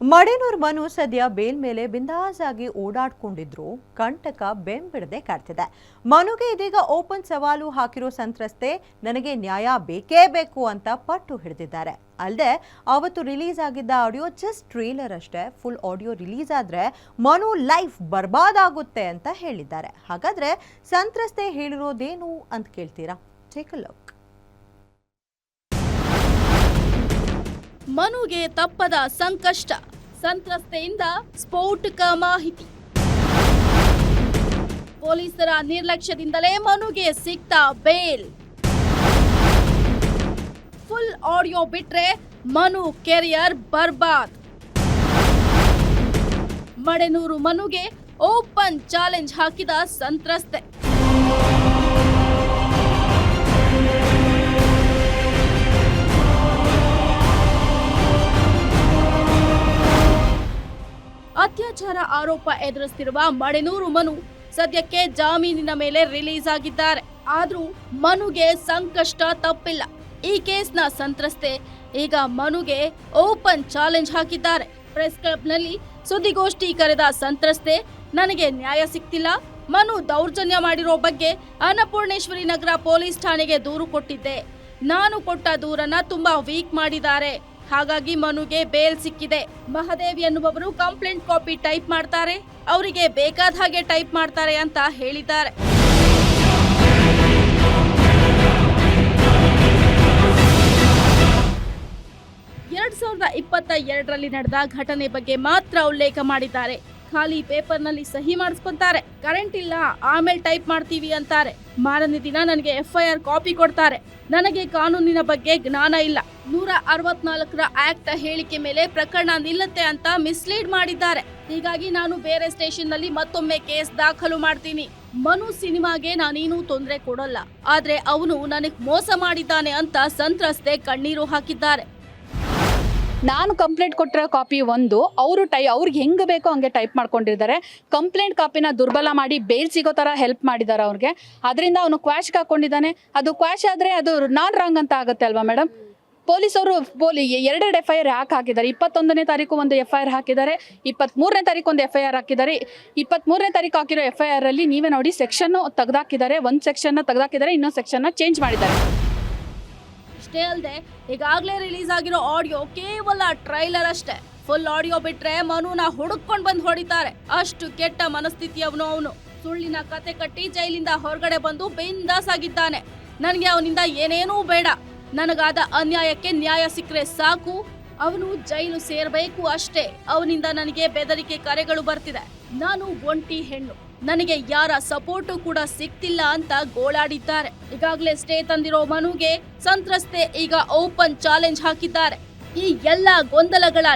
ಮಡೇನೂರ್ ಮನು ಸದ್ಯ ಬೇಲ್ ಮೇಲೆ ಬಿಂದಾಸ್ ಆಗಿ ಓಡಾಡ್ಕೊಂಡಿದ್ರು. ಕಂಟಕ ಬೆಂಬಿಡದೆ ಕಾಡ್ತಿದೆ. ಮನುಗೆ ಇದೀಗ ಓಪನ್ ಸವಾಲು ಹಾಕಿರೋ ಸಂತ್ರಸ್ತೆ, ನನಗೆ ನ್ಯಾಯ ಬೇಕೇ ಬೇಕು ಅಂತ ಪಟ್ಟು ಹಿಡಿದಿದ್ದಾರೆ. ಅಲ್ಲದೆ ಅವತ್ತು ರಿಲೀಸ್ ಆಗಿದ್ದ ಆಡಿಯೋ ಜಸ್ಟ್ ಟ್ರೇಲರ್ ಅಷ್ಟೇ, ಫುಲ್ ಆಡಿಯೋ ರಿಲೀಸ್ ಆದ್ರೆ ಮನು ಲೈಫ್ ಬರ್ಬಾದಾಗುತ್ತೆ ಅಂತ ಹೇಳಿದ್ದಾರೆ. ಹಾಗಾದ್ರೆ ಸಂತ್ರಸ್ತೆ ಹೇಳಿರೋದೇನು ಅಂತ ಕೇಳ್ತೀರಾ? ಟೇಕ್ ಅ ಲುಕ್ ಮನುಗೆ ತಪ್ಪದ ಸಂಕಷ್ಟ. ಸಂತ್ರಸ್ತೆಯಿಂದ ಸ್ಫೋಟಕ ಮಾಹಿತಿ. ಪೊಲೀಸರ ನಿರ್ಲಕ್ಷ್ಯದಿಂದಲೇ ಮನುಗೆ ಸಿಕ್ತ ಬೇಲ್. ಫುಲ್ ಆಡಿಯೋ ಬಿಟ್ರೆ ಮನು ಕೆರಿಯರ್ ಬರ್ಬಾದ್. ಮಡೆನೂರು ಮನುಗೆ ಓಪನ್ ಚಾಲೆಂಜ್ ಹಾಕಿದ ಸಂತ್ರಸ್ತೆ. ಅತ್ಯಾಚಾರ ಆರೋಪ ಎದುರಿಸ್ತಿರುವ ಮಡೆನೂರು ಮನು ಸದ್ಯಕ್ಕೆ ಜಾಮೀನಿನ ಮೇಲೆ ರಿಲೀಸ್ ಆಗಿದ್ದಾರೆ. ಆದ್ರೂ ಮನುಗೆ ಸಂಕಷ್ಟ ತಪ್ಪಿಲ್ಲ. ಈ ಕೇಸ್ನ ಸಂತ್ರಸ್ತೆ ಈಗ ಮನುಗೆ ಓಪನ್ ಚಾಲೆಂಜ್ ಹಾಕಿದ್ದಾರೆ. ಪ್ರೆಸ್ ಕ್ಲಬ್ನಲ್ಲಿ ಸುದ್ದಿಗೋಷ್ಠಿ ಕರೆದ ಸಂತ್ರಸ್ತೆ, ನನಗೆ ನ್ಯಾಯ ಸಿಗ್ತಿಲ್ಲ ಮನು ದೌರ್ಜನ್ಯ ಮಾಡಿರೋ ಬಗ್ಗೆ ಅನ್ನಪೂರ್ಣೇಶ್ವರಿ ನಗರ ಪೊಲೀಸ್ ಠಾಣೆಗೆ ದೂರು ಕೊಟ್ಟಿದ್ದೆ. ನಾನು ಕೊಟ್ಟ ದೂರನ್ನ ತುಂಬಾ ವೀಕ್ ಮಾಡಿದ್ದಾರೆ. ಹಾಗಾಗಿ ಮನುಗೆ ಬೇಲ್ ಸಿಕ್ಕಿದೆ. ಮಹಾದೇವಿ ಎನ್ನುವವರು ಕಂಪ್ಲೇಂಟ್ ಕಾಪಿ ಟೈಪ್ ಮಾಡ್ತಾರೆ. ಅವರಿಗೆ ಬೇಕಾದ ಹಾಗೆ ಟೈಪ್ ಮಾಡ್ತಾರೆ ಅಂತ ಹೇಳಿದ್ದಾರೆ. ಎರಡ್ ಸಾವಿರದ ಇಪ್ಪತ್ತ ಎರಡರಲ್ಲಿ ನಡೆದ ಘಟನೆ ಬಗ್ಗೆ ಮಾತ್ರ ಉಲ್ಲೇಖ ಮಾಡಿದ್ದಾರೆ. ಖಾಲಿ ಪೇಪರ್ನಲ್ಲಿ ಸಹಿ ಮಾಡಿಸ್ಕೊಂತಾರೆ. ಕರೆಂಟ್ ಇಲ್ಲ, ಆಮೇಲೆ ಟೈಪ್ ಮಾಡ್ತೀವಿ ಅಂತಾರೆ. ಮಾರನೇ ದಿನ ನನಗೆ ಎಫ್ಐಆರ್ ಕಾಪಿ ಕೊಡ್ತಾರೆ. ನನಗೆ ಕಾನೂನಿನ ಬಗ್ಗೆ ಜ್ಞಾನ ಇಲ್ಲ. ನೂರ ಅರವತ್ನಾಲ್ಕರ ಆಕ್ಟ್ ಹೇಳಿಕೆ ಮೇಲೆ ಪ್ರಕರಣ ನಿಲ್ಲತ್ತೆ ಅಂತ ಮಿಸ್ಲೀಡ್ ಮಾಡಿದ್ದಾರೆ. ಹೀಗಾಗಿ ನಾನು ಬೇರೆ ಸ್ಟೇಷನ್ನಲ್ಲಿ ಮತ್ತೊಮ್ಮೆ ಕೇಸ್ ದಾಖಲು ಮಾಡ್ತೀನಿ. ಮನು ಸಿನಿಮಾಗೆ ನಾನೇನು ತೊಂದರೆ ಕೊಡಲ್ಲ. ಆದ್ರೆ ಅವನು ನನಗ್ ಮೋಸ ಮಾಡಿದ್ದಾನೆ ಅಂತ ಸಂತ್ರಸ್ತೆ ಕಣ್ಣೀರು ಹಾಕಿದ್ದಾರೆ. ನಾನು ಕಂಪ್ಲೇಂಟ್ ಕೊಟ್ಟಿರೋ ಕಾಪಿ ಒಂದು. ಅವರು ಟೈ, ಅವ್ರಿಗೆ ಹೆಂಗೆ ಬೇಕೋ ಹಂಗೆ ಟೈಪ್ ಮಾಡ್ಕೊಂಡಿದ್ದಾರೆ. ಕಂಪ್ಲೇಂಟ್ ಕಾಪಿನ ದುರ್ಬಲ ಮಾಡಿ ಬೇಲ್ ಸಿಗೋ ಥರ ಹೆಲ್ಪ್ ಮಾಡಿದ್ದಾರೆ ಅವ್ರಿಗೆ. ಅದರಿಂದ ಅವನು ಕ್ವಾಶ್ಗೆ ಹಾಕೊಂಡಿದ್ದಾನೆ. ಅದು ಕ್ವಾಶ್ ಆದರೆ ಅದು ನಾನ್ ರಾಂಗ್ ಅಂತ ಆಗುತ್ತೆ ಅಲ್ವಾ ಮೇಡಮ್ ಪೊಲೀಸವರು ಪೊಲಿ ಎರಡೆರಡು ಎಫ್ ಐ ಆರ್ ಯಾಕೆ ಹಾಕಿದ್ದಾರೆ? ಇಪ್ಪತ್ತೊಂದನೇ ತಾರೀಕು ಒಂದು ಎಫ್ ಐ ಆರ್ ಹಾಕಿದ್ದಾರೆ ಇಪ್ಪತ್ತ್ಮೂರನೇ ತಾರೀಕು ಒಂದು ಎಫ್ ಐ ಆರ್ ಹಾಕಿದ್ದಾರೆ. ಇಪ್ಪತ್ತ್ಮೂರನೇ ತಾರೀಕು ಹಾಕಿರೋ ಎಫ್ ಐ ಆರಲ್ಲಿ ನೀವೇ ನೋಡಿ ಸೆಕ್ಷನ್ನು ತೆಗೆದಾಕಿದ್ದಾರೆ, ಒಂದು ಸೆಕ್ಷನ್ನ ತೆಗೆದಾಕಿದ್ದಾರೆ, ಇನ್ನೊಂದು ಸೆಕ್ಷನ್ನ ಚೇಂಜ್ ಮಾಡಿದ್ದಾರೆ. ಅಷ್ಟೇ ಅಲ್ಲದೆ ಈಗಾಗಲೇ ರಿಲೀಸ್ ಆಗಿರೋ ಆಡಿಯೋ ಕೇವಲ ಟ್ರೈಲರ್ ಅಷ್ಟೇ. ಫುಲ್ ಆಡಿಯೋ ಬಿಟ್ರೆ ಮನುನ ಹುಡುಕ್ಕೊಂಡು ಬಂದು ಹೊಡಿತಾರೆ. ಅಷ್ಟು ಕೆಟ್ಟ ಮನಸ್ಥಿತಿ ಅವನು ಅವನು. ಸುಳ್ಳಿನ ಕತೆ ಕಟ್ಟಿ ಜೈಲಿಂದ ಹೊರಗಡೆ ಬಂದು ಬೆಂದಾಸಾಗಿದ್ದಾನೆ ನನಗೆ ಅವನಿಂದ ಏನೇನೂ ಬೇಡ. ನನಗಾದ ಅನ್ಯಾಯಕ್ಕೆ ನ್ಯಾಯ ಸಿಕ್ಕರೆ ಸಾಕು. ಅವನು ಜೈಲು ಸೇರಬೇಕು ಅಷ್ಟೇ. ಅವನಿಂದ ನನಗೆ ಬೆದರಿಕೆ ಕರೆಗಳು ಬರ್ತಿದೆ. ನಾನು ಒಂಟಿ ಹೆಣ್ಣು. ನನಗೆ ಯಾರ ಸಪೋರ್ಟು ಕೂಡ ಸಿಕ್ತಿಲ್ಲ ಅಂತ ಗೋಳಾಡಿದ್ದಾರೆ. ಈಗಾಗಲೇ ಸ್ಟೇ ತಂದಿರೋ ಮನುಗೆ ಸಂತ್ರಸ್ತೆ ಈಗ ಓಪನ್ ಚಾಲೆಂಜ್ ಹಾಕಿದ್ದಾರೆ. ಈ ಎಲ್ಲ ಗೊಂದಲಗಳ